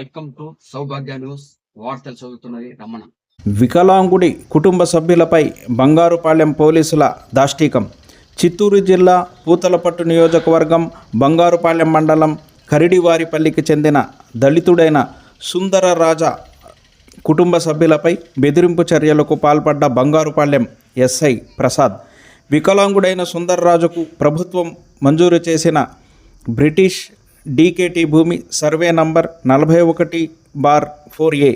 Welcome to Saubhagya news వార్తలు చదువుతున్నది రమణ. వికలాంగుడి కుటుంబ సభ్యులపై బంగారుపాలెం పోలీసుల దాష్టీకం. చిత్తూరు జిల్లా పూతలపట్టు నియోజకవర్గం బంగారుపాలెం మండలం కరిడివారిపల్లికి చెందిన దళితుడైన సుందర రాజా కుటుంబ సభ్యులపై బెదిరింపు చర్యలకు పాల్పడ్డ బంగారుపాలెం ఎస్ఐ ప్రసాద్. వికలాంగుడైన సుందర్రాజుకు ప్రభుత్వం మంజూరు చేసిన బ్రిటిష్ డీకేటీ భూమి సర్వే నంబర్ నలభై ఒకటి బార్ ఫోర్ ఏ.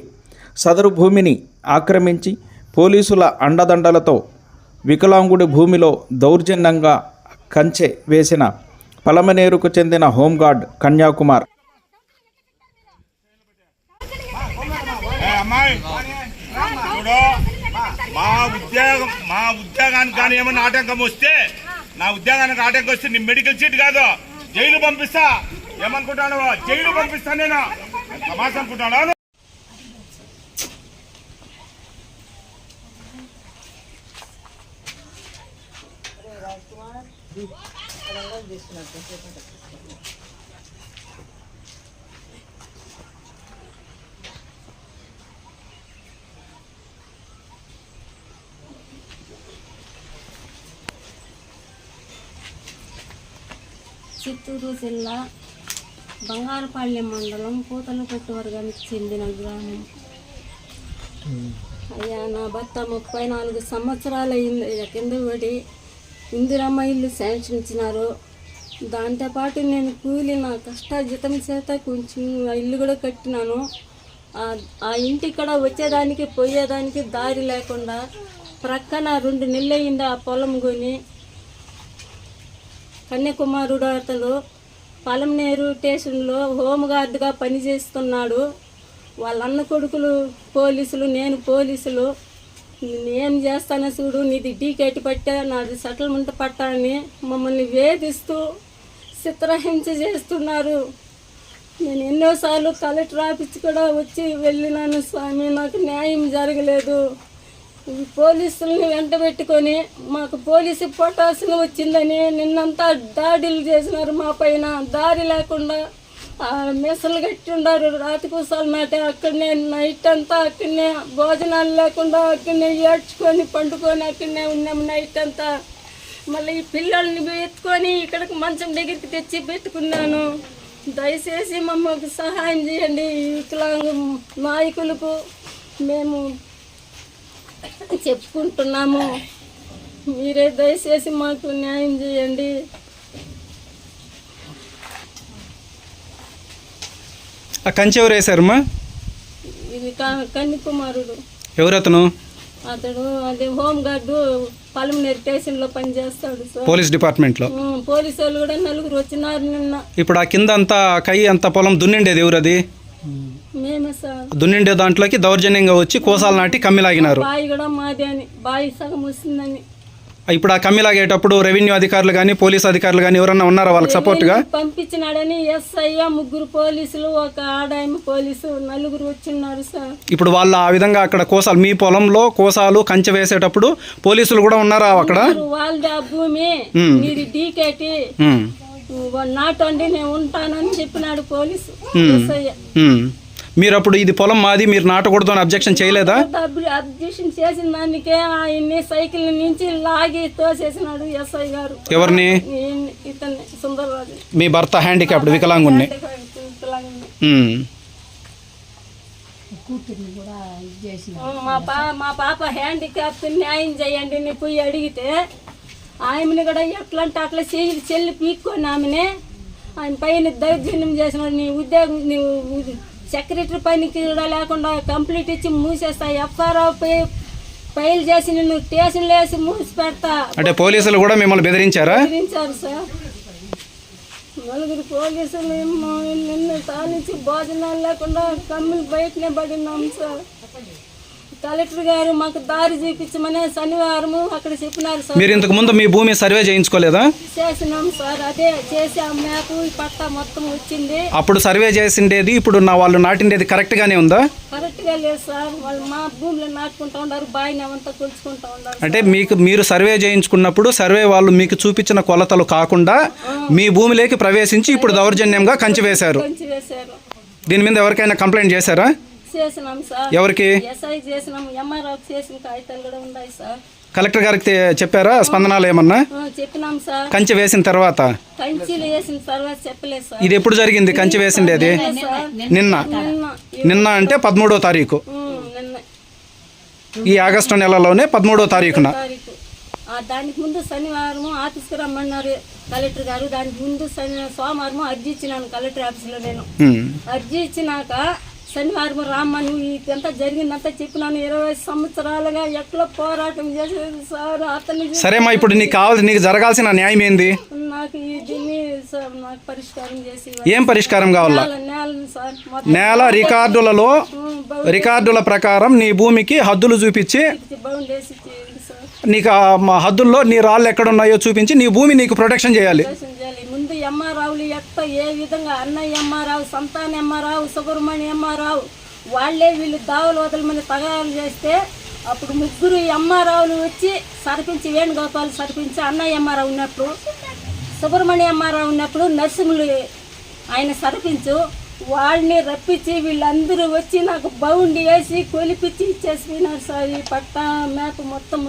సదరు భూమిని ఆక్రమించి పోలీసుల అండదండలతో వికలాంగుడి భూమిలో దౌర్జన్యంగా కంచె వేసిన పలమనేరుకు చెందిన హోంగార్డ్ కన్యాకుమార్. మా ఉద్యోగం మా ఉద్యోగానికి కానీ ఏమన్నా ఆటంకం వస్తే నా ఉద్యోగానికి ఆటంకం వస్తే నీ మెడికల్ సీట్ కాదు జైలు పంపిస్తా. ఏమనుకుంటాను? జైలు పంపిస్తాను నేను. తమాష అనుకుంటాను చిత్తూరు జిల్లా బంగారుపాళ్యం మండలం పూతలపట్టు వర్గానికి చెందిన గ్రామం. అయ్యా నా భర్త ముప్పై నాలుగు సంవత్సరాలు అయింది కింద పడి ఇందిరమ్మ ఇల్లు శాంక్షన్ ఇచ్చినారు దాంతోపాటు నేను కూలి నా కష్టాజితం చేత కొంచెం ఇల్లు కూడా కట్టినాను. ఆ- ఇంటి ఇక్కడ వచ్చేదానికి పోయేదానికి దారి లేకుండా ప్రక్కన రెండు నెలలు అయింది ఆ పొలం కొని. కన్యాకుమారుడు అతడు పలంనేరు స్టేషన్లో హోంగార్డుగా పనిచేస్తున్నాడు. వాళ్ళ అన్న కొడుకులు పోలీసులు నేను పోలీసులు. నేను చేస్తాను చూడు నీది డీకేటి పట్టా నాది సెటిల్మెంట్ పట్టా అని మమ్మల్ని వేధిస్తూ చిత్రహింస చేస్తున్నారు. నేను ఎన్నోసార్లు కలెక్టర్ ఆఫీస్ కూడా వచ్చి వెళ్ళినాను స్వామి నాకు న్యాయం జరగలేదు. పోలీసుల్ని వెంట పెట్టుకొని మాకు పోలీసు పొటాసిన వచ్చిందని నిన్నంతా దాడులు చేసినారు మా పైన. దారి లేకుండా ఆ మెసలు కట్టి ఉన్నారు రాతి కూసాలు మాట. అక్కడనే నైట్ అంతా అక్కడనే భోజనాలు లేకుండా అక్కడనే ఏడ్చుకొని పండుకొని అక్కడనే ఉన్నాము నైట్ అంతా. మళ్ళీ ఈ పిల్లల్ని ఎత్తుకొని ఇక్కడికి మంచం దగ్గరికి తెచ్చి పెట్టుకున్నాను. దయచేసి మమ్మల్ని సహాయం చేయండి. ఈ వికలాంగ నాయకులకు మేము చెప్పుకుంటున్నాము. మీరే దయచేసి మాకు న్యాయం చేయండి. ఆ కంచె ఎవరు వేశారమ్మా? ఇది కా- కన్యాకుమారుడు ఎవరు అతను అతడు అదే హోమ్ గార్డు పలమనేరు స్టేషన్లో పనిచేస్తాడు సార్. పోలీస్ డిపార్ట్మెంట్లో. ఉం, పోలీసు వాళ్ళు కూడా నలుగురు వచ్చినారు నిన్న. ఇప్పుడు ఆ కింద అంతా కై అంత పొలం దున్నిండేది ఎవరు అది దున్నిండే దాంట్లోకి దౌర్జన్యంగా వచ్చి కోసాలు నాటి కమ్మిలాగినారు. బావి కూడా మాదే అని బావి సగం వస్తుందని. ఇప్పుడు ఆ కమ్మిలాగేటప్పుడు రెవెన్యూ అధికారులు కానీ పోలీస్ అధికారులు కానీ ఎవరన్నా ఉన్నారా వాళ్ళకి సపోర్ట్గా పంపించినాడని ఎస్ఐ ముగ్గురు పోలీసులు ఒక ఆడాయమ పోలీసు నలుగురు వచ్చిన్నారు సార్. ఇప్పుడు వాళ్ళు ఆ విధంగా అక్కడ కోసాలు మీ పొలంలో కోసాలు కంచె వేసేటప్పుడు పోలీసులు కూడా ఉన్నారా అక్కడ? వాళ్ళది ఆ భూమి. మీరు డీకేటి. నాటండి నేను ఉంటానని చెప్పినాడు పోలీసు ఎస్ఐ. మీరు అప్పుడు ఇది పొలం మాది మీరు నాటకూడదు అని అబ్జెక్షన్ చేయలేదా? అబ్జెక్షన్ చేసిన దానికే ఆయన్ని సైకిల్ నుంచి లాగి తోసేసినాడు ఎస్ఐ గారు. ఎవరిని? మీ భర్త హ్యాండిక్యాప్డ్ వికలాంగుణ్ణి. ఉమ్. మా పా మా పాప హ్యాండిక్యాప్ న్యాయం చేయండి అని పోయి అడిగితే ఆమెను కూడా ఎట్లా అంటే అట్లా చెల్లి చెల్లి పీక్కొని ఆమెనే ఆయన పైన దౌర్జన్యం చేసినాడు నీ ఉద్యోగం సెక్రటరీ పనికి కూడా లేకుండా కంప్లీట్ ఇచ్చి మూసేస్తా. ఎఫ్ఆర్ఓ ఫైల్ చేసి నిన్ను స్టేషన్లో వేసి మూసి పెడతా అంటే పోలీసులు కూడా మిమ్మల్ని బెదిరించారా? బెదిరించారు సార్. నలుగురు పోలీసులు నిన్ను తాలించి భోజనాలు లేకుండా కమ్ములు బయటనే పడినాం సార్. కలెక్టర్ గారు మాకు దారి చూపించమని అక్కడ చెప్పినారు సార్. మీరు ఇంతకు ముందు మీ భూమి సర్వే చేయించుకోలేదా? చేసినాం సార్ అదే చేసి ఆ మ్యాప్ ఈ పట్టా మొత్తం వచ్చింది. అప్పుడు సర్వే చేసిండేది ఇప్పుడు నా వాళ్ళు నాటిండేది కరెక్ట్ గానే ఉందా? కరెక్ట్గా లేదు సార్ వాళ్ళు మా భూమిలో నాటుకుంటా ఉన్నారు కొలుచుకుంటా ఉన్నారు అంటే మీకు మీరు సర్వే చేయించుకున్నప్పుడు సర్వే వాళ్ళు మీకు చూపించిన కొలతలు కాకుండా మీ భూమిలోకి ప్రవేశించి ఇప్పుడు దౌర్జన్యంగా కంచి వేశారు. కొంచెం వేశారు. దీని మీద ఎవరికైనా కంప్లైంట్ చేశారా? చేసినాం సార్. ఎవరికి? ఎస్ఐ చేసినాం ఎంఆర్ఓ చేసిన కాగితాలు కూడా ఉన్నాయి సార్. కలెక్టర్ గారికి తె- చెప్పారా? స్పందనాలు ఏమన్నా? ఆ, చెప్పినాం సార్. కంచె వేసిన తర్వాత? కంచెలు వేసిన తర్వాత చెప్పలేదు సార్. ఇది ఎప్పుడు జరిగింది? కంచె వేసిండేది సార్. నిన్న నిన్న. నిన్న. అంటే పదమూడో తారీఖు. ఉమ్, నిన్న. ఈ ఆగస్టు నెలలోనే పదమూడో తారీఖున. తారీఖు. ఆ, దానికి ముందు శనివారం ఆఫీస్కి రమ్మన్నారు కలెక్టర్ గారు. దానికి ముందు శని సోమవారం అర్జీ ఇచ్చినాను కలెక్టర్ ఆఫీస్లో నేను. ఉమ్. అర్జీ ఇచ్చినాక శనివారం రామ్మను ఇదంతా జరిగిందంతా చెప్పినాను. ఇరవై సంవత్సరాలుగా ఎట్లా పోరాటం చేసేది సార్? అతను సరేమ్మా ఇప్పుడు నీకు కావాలి నీకు జరగాల్సిన న్యాయం ఏంది? నాకు ఈ దీన్ని సార్ నాకు పరిష్కారం చేసి ఏం పరిష్కారం కావాలా? నేల రికార్డులలో రికార్డుల ప్రకారం నీ భూమికి హద్దులు చూపించి నీకు హద్దుల్లో నీ రాళ్ళు ఎక్కడున్నాయో చూపించి నీ భూమి నీకు ప్రొటెక్షన్ చేయాలి. ఆలోచన చేయాలి. ముందు ఎమ్మారావులు ఏ విధంగా అన్నయ్య ఎమ్మారావు సంతాన ఎమ్మారావు సుబ్రహ్మణ్య అమ్మారావు వాళ్ళే వీళ్ళు దావులు వదలమని తగాదాలు చేస్తే అప్పుడు ముగ్గురు అమ్మారావులు వచ్చి సర్పించి వేణుగోపాల్ సర్పించి అన్నయ్య ఎమ్మారావు ఉన్నప్పుడు సుబ్రహ్మణ్య అమ్మారావు ఉన్నప్పుడు నరసింహులు ఆయన సర్పించు వాళ్ళని రప్పించి వీళ్ళందరూ వచ్చి నాకు బౌండి వేసి కొలిపించి ఇచ్చేసి సార్ ఈ పట్ట మేక మొత్తం